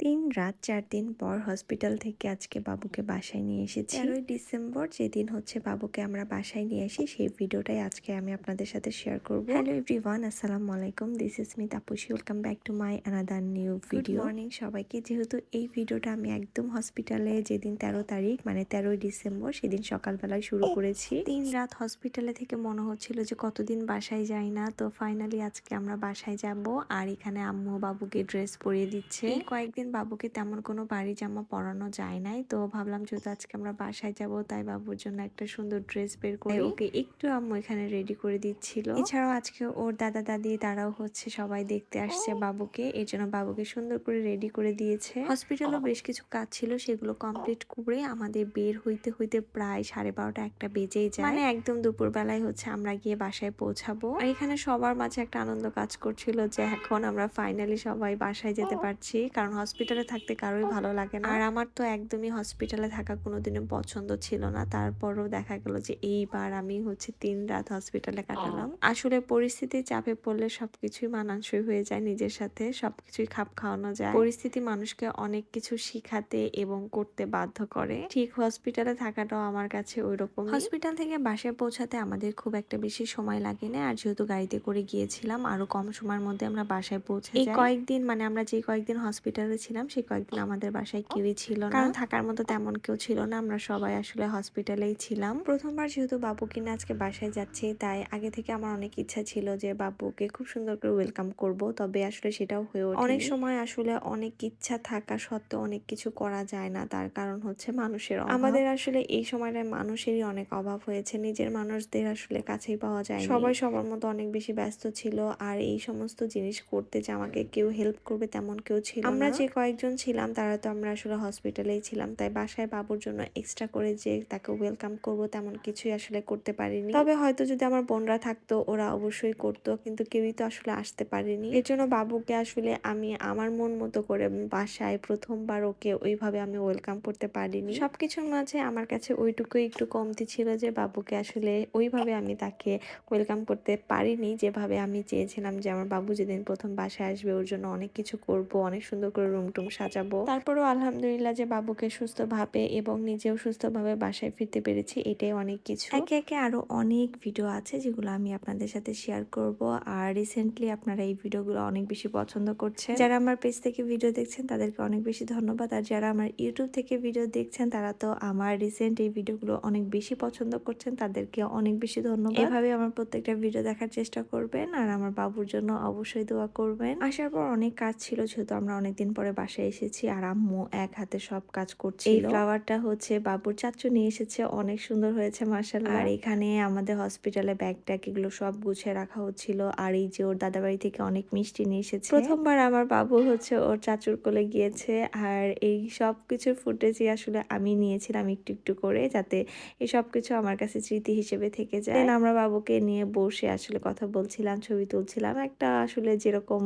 তিন রাত চার দিন পর হসপিটাল থেকে আজকে বাবুকে বাসায় নিয়ে এসেছি। তেরোই ডিসেম্বর যেদিন হচ্ছে বাবুকে আমরা বাসায় নিয়ে আসি সেই ভিডিওটাই আজকে আমি আপনাদের সাথে শেয়ার করব। হ্যালো এভরিওয়ান আসসালামু আলাইকুম। This is me Tapusi welcome back to my another new video morning সবাইকে। যেহেতু এই ভিডিওটা আমি একদম হসপিটালে যেদিন তেরো তারিখ মানে তেরোই ডিসেম্বর সেদিন সকালবেলায় শুরু করেছি। তিন রাত হসপিটালে থেকে মনে হচ্ছিল যে কতদিন বাসায় যাই না তো ফাইনালি আজকে আমরা বাসায় যাব। আর এখানে আম্মু বাবুকে ড্রেস পরিয়ে দিচ্ছে। এই কয়েকদিন বাবুকে তেমন কোনো বাড়ি জামা পরানো যায় নাই। তো ভাবলাম যেহেতু আজকে আমরা বাসায় যাব তাই বাবুর জন্য একটা সুন্দর ড্রেস বের করে। ওকে একটু আম্মু এখানে রেডি করে দিচ্ছিল। এছাড়াও আজকে ওর দাদা দাদি তারাও হচ্ছে সবাই দেখতে আসছে বাবুকে। এর জন্য বাবুকে সুন্দর করে রেডি করে দিয়েছে। হসপিটালও বেশ কিছু কাজ ছিল সেগুলো কমপ্লিট করে আমাদের বের হইতে হইতে প্রায় সাড়ে বারোটা একটা বেজেই যায়। মানে একদম দুপুর বেলায় হচ্ছে আমরা গিয়ে বাসায় পৌঁছাবো। আর এখানে সবার মাঝে একটা আনন্দ কাজ করছিল যে এখন আমরা ফাইনালি সবাই বাসায় যেতে পারছি। কারণ হসপিটালে থাকতে কারোই ভালো লাগে না। আর আমার তো একদমই হসপিটালে থাকা কোনোদিনও পছন্দ ছিল না। তারপরও দেখা গেল যে এইবার আমি হচ্ছে তিন রাত হসপিটালে কাটালাম। আসলে পরিস্থিতি চাপে পড়লে সবকিছুই মানানসই হয়ে যায় নিজের সাথে সবকিছুই খাপ খাওয়ানো যায়। পরিস্থিতি মানুষকে অনেক কিছু শিখাতে এবং করতে বাধ্য করে। ঠিক হসপিটালে থাকাটাও আমার কাছে ওই রকম হসপিটাল থেকে বাসায় পৌঁছাতে আমাদের খুব একটা বেশি সময় লাগে না। আর যেহেতু গাড়িতে করে গিয়েছিলাম আরও কম সময়ের মধ্যে আমরা বাসায় পৌঁছে এই কয়েকদিন মানে আমরা যে কয়েকদিন হসপিটালে ছিলাম সেই কয়েকদিন আমাদের বাসায় কেউই ছিল না। কারণ থাকার মতো তেমন কেউ ছিল না আমরা সবাই আসলে হসপিটালেই ছিলাম। প্রথমবার যেহেতু বাবু কিনা আজকে বাসায় যাচ্ছি তাই আগে থেকে আমার অনেক ইচ্ছা ছিল যে বাবুকে খুব সুন্দর করে ওয়েলকাম করব তবে আসলে সেটাও হয়ে ওঠে অনেক সময় আসলে অনেক ইচ্ছা থাকা সত্ত্বেও অনেক কিছু করা যায় না তার কারণ হচ্ছে মানুষের আমাদের আসলে এই সময়টায় মানুষেরই অনেক অভাব হয়েছে নিজের মানুষদের আসলে কাছেই পাওয়া যায় সবাই সবার মতো অনেক বেশি ব্যস্ত ছিল আর এই সমস্ত জিনিস করতে যে আমাকে কেউ হেল্প করবে তেমন কেউ ছিল আমরা যে কয়েকজন ছিলাম, তারা তো আমরা আসলে হসপিটালেই ছিলাম, তাই বাসায় বাবুর জন্য এক্সট্রা করে যে তাকে ওয়েলকাম করব তেমন কিছুই আসলে করতে পারিনি। তবে হয়তো যদি আমার বোনরা থাকতো, ওরা অবশ্যই করতো, কিন্তু কেউই তো আসলে আসতে পারেনি। এর জন্য বাবুকে আসলে আমি আমার মন মতো করে বাসায় প্রথমবার ওকে ওইভাবে আমি ওয়েলকাম করতে পারিনি। সবকিছুর মাঝে আমার কাছে ওইটুকুই একটু কমতি ছিল যে, বাবুকে আসলে ওইভাবে আমি তাকে ওয়েলকাম করতে পারিনি। যেভাবে আমি চেয়েছিলাম যে, আমার বাবু যেদিন প্রথম বাসায় আসবে, ওর জন্য অনেক কিছু করব, অনেক সুন্দর করে রুম টুম সাজাবো। তারপরও আলহামদুলিল্লাহ যে বাবুকে সুস্থভাবে এবং নিজেও সুস্থভাবে বাসায় ফিরতে পেরেছি এটাই অনেক কিছু। একে একে আরও অনেক ভিডিও আছে যেগুলো আমি আপনাদের সাথে শেয়ার করব। আর রিসেন্টলি আপনারা এই ভিডিওগুলো অনেক বেশি পছন্দ করছেন। যারা আমার পেজ থেকে ভিডিও দেখছেন তাদেরকে অনেক বেশি ধন্যবাদ। আর যারা আমার ইউটিউব থেকে ভিডিও দেখছেন তারা তো আমার রিসেন্ট এই ভিডিওগুলো অনেক বেশি পছন্দ করছেন তাদেরকে অনেক বেশি ধন্যবাদ। এভাবে আমার প্রত্যেকটা ভিডিও দেখার চেষ্টা করবেন। আর আমার বাবুর জন্য অবশ্যই দোয়া করবেন। আসার পর অনেক কাজ ছিল যেহেতু আমরা অনেকদিন পরে বাসায় এসেছি আর আম্মু এক হাতে সব কাজ করছে এই ফ্লাওয়ারটা হচ্ছে বাবুর চাচু নিয়ে এসেছে অনেক সুন্দর হয়েছে মার্শাল আর এখানে আমাদের হসপিটালে ব্যাগ ট্যাগ এগুলো সব গুছিয়ে রাখা হচ্ছিল। আর এই যে ওর দাদাবাড়ি থেকে অনেক মিষ্টি নিয়ে এসেছে। প্রথমবার আমার বাবু হচ্ছে ওর চাচুর কোলে গিয়েছে। আর এই সব কিছুর ফুটেজই আসলে আমি নিয়েছিলাম একটু একটু করে যাতে এই সব কিছু আমার কাছে স্মৃতি হিসেবে থেকে যায়। আমরা বাবুকে নিয়ে বসে আসলে কথা বলছিলাম ছবি তুলছিলাম। একটা আসলে যেরকম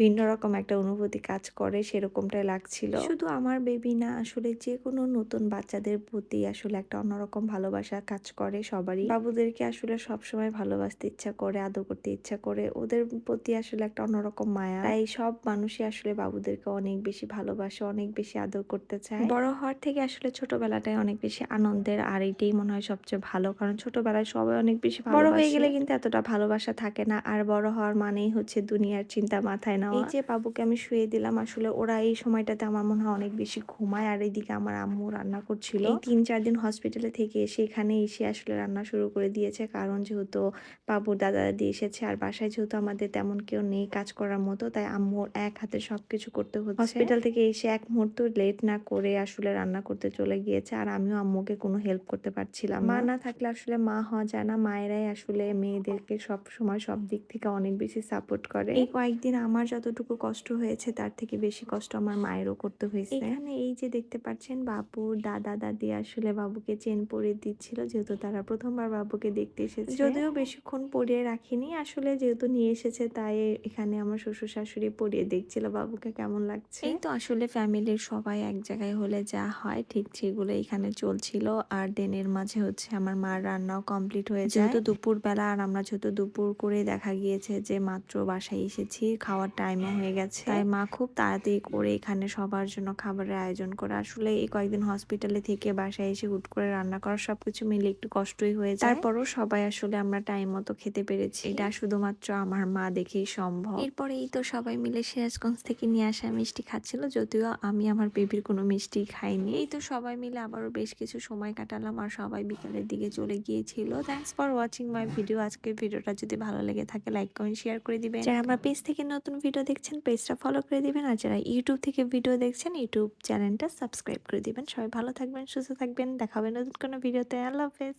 ভিন্ন রকম একটা অনুভূতি কাজ করে সেরকমটাই লাগছিল। শুধু আমার বেবি না আসলে যে কোনো নতুন বাচ্চাদের প্রতি আসলে একটা অন্যরকম ভালোবাসা কাজ করে সবারই। বাবুদেরকে আসলে সবসময় ভালোবাসতে ইচ্ছা করে আদর করতে ইচ্ছা করে ওদের প্রতি আসলে একটা অন্যরকম মায়া। তাই সব মানুষই আসলে বাবুদেরকে অনেক বেশি ভালোবাসে অনেক বেশি আদর করতে চায়। বড় হওয়ার থেকে আসলে ছোটবেলাটাই অনেক বেশি আনন্দের আর এটাই মনে হয় সবচেয়ে ভালো। কারণ ছোটবেলায় সবাই অনেক বেশি বড় হয়ে গেলে কিন্তু এতটা ভালোবাসা থাকে না আর বড় হওয়ার মানেই হচ্ছে দুনিয়ার চিন্তা মাথায় নেওয়া। এই যে বাবুকে আমি শুয়ে দিলাম আসলে ওরা এই সময়টাতে আমার মনে হয় অনেক বেশি ঘুমায়। আর এইদিকে আমার আম্মু রান্না করছিল। এই তিন চার দিন হসপিটালে থেকে এসে এখানে এসে আসলে রান্না শুরু করে দিয়েছে। কারণ যেহেতু বাবুর দাদা দাদি এসেছে আর বাসায় যেহেতু আমাদের তেমন কেউ নেই কাজ করার মতো তাই আম্মুর এক হাতে সবকিছু করতে হচ্ছে। হসপিটাল থেকে এসে এক মুহূর্ত লেট না করে আসলে রান্না করতে চলে গিয়েছে। আর আমিও আম্মুকে কোনো হেল্প করতে পারছিলাম মা না থাকলে আসলে মা হওয়া যায় না। মায়েরাই আসলে মেয়েদেরকে সব সময় সব দিক থেকে অনেক বেশি সাপোর্ট করে। এই কয়েকদিন আমার যতটুকু কষ্ট হয়েছে তার থেকে বেশি কষ্ট আমার মায়েরও করতে হয়েছে। এখানে এই যে দেখতে পাচ্ছেন বাবুর দাদা দাদি আসলে বাবুকে চেন পরিয়ে দিচ্ছিল যেহেতু তারা প্রথমবার বাবুকে দেখতে এসেছে। যদিও বেশিক্ষণ পরিয়ে রাখিনি আসলে যেহেতু নিয়ে এসেছে তাই এখানে আমার শ্বশুর শাশুড়ি পরিয়ে দেখছিল বাবুকে কেমন লাগছে। এই তো আসলে ফ্যামিলির সবাই এক জায়গায় হলে যা হয় ঠিক সেগুলো এখানে চলছিল। আর দিনের মাঝে হচ্ছে আমার মার রান্নাও কমপ্লিট হয়ে যায়। যেহেতু দুপুর বেলা আর আমরা যেহেতু দুপুর করে দেখা গিয়েছে যে মাত্র বাসায় এসেছি খাওয়ার টাইমও হয়ে গেছে। তাই মা খুব তাড়াতাড়ি করে এখানে সবার জন্য খাবারের আয়োজন করা। আসলে এই কয়েকদিন হসপিটালে থেকে বাসায় এসে হুট করে রান্না করা সবকিছু মিলে একটু কষ্টই হয়ে যায়। তারপরও সবাই আসলে আমরা টাইম মতো খেতে পেরেছি। এটা শুধুমাত্র আমার মা দেখেই সম্ভব। এরপরে এই তো সবাই মিলে সিরাজগঞ্জ থেকে নিয়ে আসা মিষ্টি খাচ্ছিল যদিও আমি আমার বেবির কোনো মিষ্টি খাইনি। এই তো সবাই মিলে আবারও বেশ কিছু সময় কাটালাম আর সবাই বিকালের দিকে চলে গিয়েছিল। Thanks for watching my video আজকের ভিডিওটা যদি ভালো লেগে থাকে লাইক কমেন্ট শেয়ার করে দিবেন। যারা আমার পেজ থেকে নতুন ভিডিও দেখছেন পেজটা ফলো করে দিবেন। আর যারা ইউটিউব থেকে ভিডিও দেখছেন ইউটিউব চ্যানেলটা সাবস্ক্রাইব করে দিবেন। সবাই ভালো থাকবেন, সুস্থ থাকবেন। দেখাবেন নতুন কোনো ভিডিওতে আল্লাহ হাফেজ।